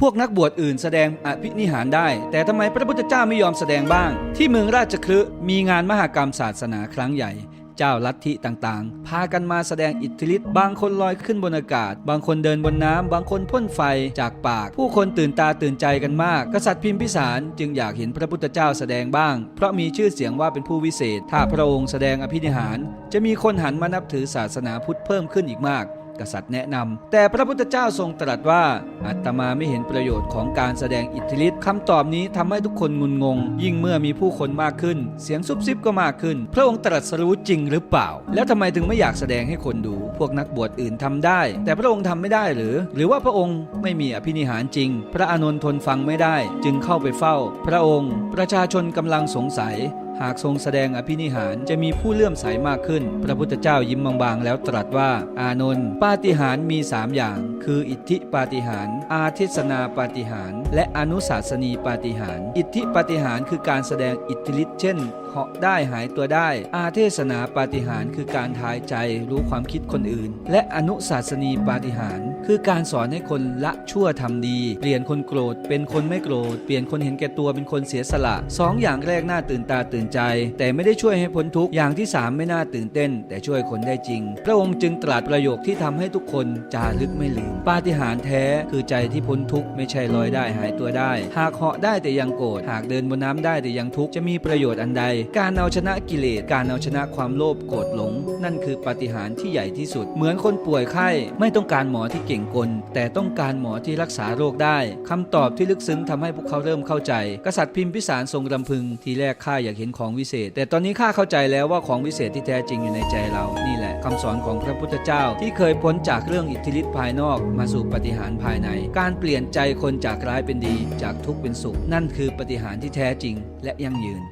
พวกนักบวชอื่นแสดงอภินิหารได้ แต่ทำไมพระพุทธเจ้าไม่ยอมแสดงบ้าง ที่เมืองราชคลึมีงานมหากรรมศาสนาครั้งใหญ่ เจ้าลัทธิต่างๆ พากันมาแสดงอิทธิฤทธิ์บางคนลอยขึ้นบนอากาศ บางคนเดินบนน้ำ บางคนพ่นไฟจากปาก ผู้คนตื่นตาตื่นใจกันมาก กษัตริย์พิมพิสารจึงอยากเห็นพระพุทธเจ้าแสดงบ้าง เพราะมีชื่อเสียงว่าเป็นผู้วิเศษ ถ้าพระองค์แสดงอภินิหาร จะมีคนหันมานับถือศาสนาพุทธเพิ่มขึ้นอีกมาก กษัตริย์แนะนำแต่พระพุทธเจ้าทรงตรัสว่าอาตมาไม่เห็นประโยชน์ของการแสดงอิทธิฤทธิ์คำตอบนี้ทำให้ทุกคนงุนงง ยิ่งเมื่อมีผู้คนมากขึ้น เสียงซุบซิบก็มากขึ้น พระองค์ตรัสรู้จริงหรือเปล่า แล้วทำไมถึงไม่อยากแสดงให้คนดู พวกนักบวชอื่นทำได้ แต่พระองค์ทำไม่ได้หรือ หรือว่าพระองค์ไม่มีอภินิหารจริง พระอานนท์ทนฟังไม่ได้ จึงเข้าไปเฝ้า พระองค์ ประชาชนกำลังสงสัย หากทรงแสดงอภินิหารจะมีผู้เลื่อมใสมากขึ้น พระพุทธเจ้ายิ้มบางๆ แล้วตรัสว่า อานนท์ปาฏิหารมี 3 อย่าง คืออิทธิปาฏิหาร อาเทศนาปาฏิหาร และอนุสาสนีปาฏิหาร อิทธิปาฏิหารคือการแสดงอิทธิฤทธิ์เช่นเหาะได้หายตัวได้ อาเทศนาปาฏิหารคือการทายใจรู้ความคิดคนอื่น และอนุสาสนีปาฏิหารคือการสอนให้คนละชั่วทำดี เปลี่ยนคนโกรธเป็นคนไม่โกรธ เปลี่ยนคนเห็นแก่ตัวเป็นคนเสียสละสองอย่างแรกน่าตื่นตาตื่นใจ แต่ไม่ได้ช่วยให้พ้นทุกข์อย่างที่สามไม่น่าตื่นเต้น แต่ช่วยคนได้จริง พระองค์จึงตรัสประโยคที่ทำให้ทุกคนจารึกไม่ลืมปาฏิหาริย์แท้คือใจที่พ้นทุกข์ไม่ใช่ลอยได้หายตัวได้ หากเหาะได้แต่ยังโกรธหากเดินบนน้ำได้แต่ยังทุกข์จะมีประโยชน์อันใด การเอาชนะกิเลสการเอาชนะความโลภโกรธหลง นั่นคือปาฏิหาริย์ที่ใหญ่ที่สุด เหมือนคนป่วยไข้ไม่ต้องการหมอที่เก่งกล แต่ต้องการหมอที่รักษาโรคได้คำตอบที่ลึกซึ้งทำให้พวกเขาเริ่มเข้าใจ กษัตริย์พิมพิสารทรงรำพึงทีแรกข้าอยากเห็นของวิเศษ แต่ตอนนี้ข้าเข้าใจแล้วว่าของวิเศษที่แท้จริงอยู่ในใจเรา นี่แหละคำสอนของพระพุทธเจ้า ที่เคยพ้นจากเรื่องอิทธิฤทธิภายนอกมาสู่ปฏิหารภายใน การเปลี่ยนใจคนจากร้ายเป็นดี จากทุกข์เป็นสุข นั่นคือปฏิหารที่แท้จริง และยั่งยืน